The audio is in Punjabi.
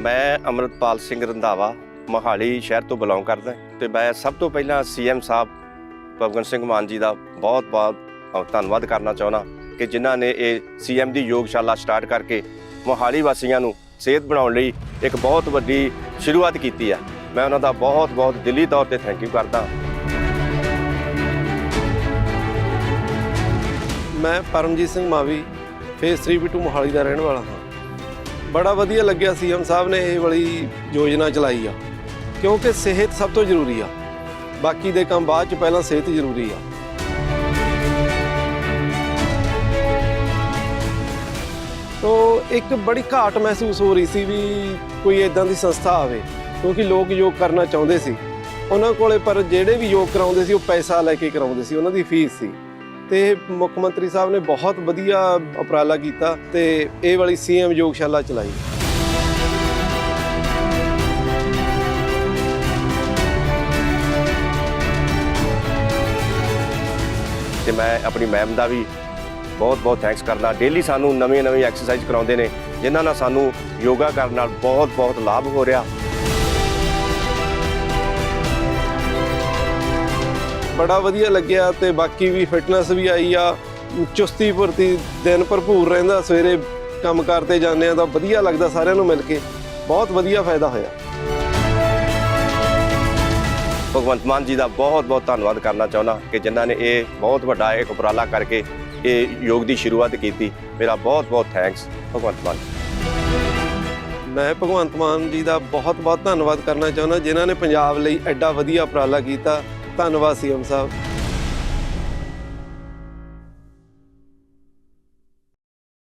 ਮੈਂ ਅਮਰਤਪਾਲ ਸਿੰਘ ਰੰਧਾਵਾ, ਮੋਹਾਲੀ ਸ਼ਹਿਰ ਤੋਂ ਬਿਲੋਂਗ ਕਰਦਾ ਤੇ ਮੈਂ ਸਭ ਤੋਂ ਪਹਿਲਾਂ ਸੀਐਮ ਸਾਹਿਬ ਭਗਵੰਤ ਸਿੰਘ ਮਾਨ ਜੀ ਦਾ ਬਹੁਤ-ਬਹੁਤ ਧੰਨਵਾਦ ਕਰਨਾ ਚਾਹੁੰਦਾ ਕਿ ਜਿਨ੍ਹਾਂ ਨੇ ਇਹ ਸੀਐਮ ਦੀ ਯੋਗਸ਼ਾਲਾ ਸਟਾਰਟ ਕਰਕੇ ਮੋਹਾਲੀ ਵਾਸੀਆਂ ਨੂੰ ਸਿਹਤ ਬਣਾਉਣ ਲਈ ਇੱਕ ਬਹੁਤ ਵੱਡੀ ਸ਼ੁਰੂਆਤ ਕੀਤੀ ਹੈ। ਮੈਂ ਉਹਨਾਂ ਦਾ ਬਹੁਤ-ਬਹੁਤ ਦਿਲੀ ਤੌਰ ਤੇ ਥੈਂਕ ਯੂ ਕਰਦਾ ਮੈਂ ਪਰਮਜੀਤ ਸਿੰਘ ਮਾਵੀ ਫੇਸ 3B2 ਮੋਹਾਲੀ ਦਾ ਰਹਿਣ ਵਾਲਾ ਹਾਂ। ਬੜਾ ਵਧੀਆ ਲੱਗਿਆ ਸੀਐਮ ਸਾਹਿਬ ਨੇ ਇਹ ਵਾਲੀ ਯੋਜਨਾ ਚਲਾਈ ਆ। ਕਿਉਂਕਿ ਸਿਹਤ ਸਭ ਤੋਂ ਜ਼ਰੂਰੀ ਆ। ਬਾਕੀ ਦੇ ਕੰਮ ਬਾਅਦ ਚ ਪਹਿਲਾਂ ਸਿਹਤ ਜ਼ਰੂਰੀ ਆ। ਤੋ ਇੱਕ ਬੜੀ ਘਾਟ ਮਹਿਸੂਸ ਹੋ ਰਹੀ ਸੀ ਵੀ ਕੋਈ ਇਦਾਂ ਦੀ ਸੰਸਥਾ ਆਵੇ, ਕਿਉਂਕਿ ਲੋਕ ਯੋਗ ਕਰਨਾ ਚਾਹੁੰਦੇ ਸੀ। ਉਹਨਾਂ ਕੋਲੇ ਪਰ ਜਿਹੜੇ ਵੀ ਯੋਗ ਕਰਾਉਂਦੇ ਸੀ, ਉਹ ਪੈਸਾ ਲੈ ਕੇ ਕਰਾਉਂਦੇ ਸੀ। ਉਹਨਾਂ ਦੀ ਫੀਸ ਸੀ। ਤੇ ਮੁੱਖ ਮੰਤਰੀ ਸਾਹਿਬ ਨੇ ਬਹੁਤ ਵਧੀਆ ਉਪਰਾਲਾ ਕੀਤਾ ਤੇ ਇਹ ਵਾਲੀ ਸੀਐਮ ਯੋਗਸ਼ਾਲਾ ਚਲਾਈ। ਤੇ ਮੈਂ ਆਪਣੀ ਮੈਮ ਦਾ ਵੀ ਬਹੁਤ-ਬਹੁਤ ਥੈਂਕਸ ਕਰਦਾ। ਡੇਲੀ ਸਾਨੂੰ ਨਵੀਆਂ-ਨਵੀਆਂ ਐਕਸਰਸਾਈਜ਼ ਕਰਾਉਂਦੇ ਨੇ, ਜਿਨ੍ਹਾਂ ਨਾਲ ਸਾਨੂੰ ਯੋਗਾ ਕਰਨ ਨਾਲ ਬਹੁਤ-ਬਹੁਤ ਲਾਭ ਹੋ ਰਿਹਾ। ਬੜਾ ਵਧੀਆ ਲੱਗਿਆ ਤੇ ਬਾਕੀ ਵੀ ਫਿਟਨੈਸ ਵੀ ਆਈ ਆ। ਚੁਸਤੀ ਭਰਤੀ ਦਿਨ ਭਰਪੂਰ ਰਹਿੰਦਾ ਸਵੇਰੇ ਕੰਮ ਕਰਤੇ ਜਾਂਦੇ ਆ ਤਾਂ ਵਧੀਆ ਲੱਗਦਾ ਸਾਰਿਆਂ ਨੂੰ ਮਿਲ ਕੇ। ਬਹੁਤ ਵਧੀਆ ਫਾਇਦਾ ਹੋਇਆ। ਭਗਵੰਤ ਮਾਨ ਜੀ ਦਾ ਬਹੁਤ-ਬਹੁਤ ਧੰਨਵਾਦ ਕਰਨਾ ਚਾਹੁੰਦਾ ਕਿ ਜਿਨ੍ਹਾਂ ਨੇ ਇਹ ਬਹੁਤ ਵੱਡਾ ਇੱਕ ਉਪਰਾਲਾ ਕਰਕੇ ਇਹ ਯੋਗ ਦੀ ਸ਼ੁਰੂਆਤ ਕੀਤੀ। ਮੇਰਾ ਬਹੁਤ-ਬਹੁਤ ਥੈਂਕਸ ਭਗਵੰਤ ਮਾਨ ਮੈਂ ਭਗਵੰਤ ਮਾਨ ਜੀ ਦਾ ਬਹੁਤ ਬਹੁਤ ਧੰਨਵਾਦ ਕਰਨਾ ਚਾਹੁੰਦਾ ਜਿਨ੍ਹਾਂ ਨੇ ਪੰਜਾਬ ਲਈ ਐਡਾ ਵਧੀਆ ਉਪਰਾਲਾ ਕੀਤਾ। ਧੰਨਵਾਦ ਸੀਐਮ ਸਾਹਿਬ।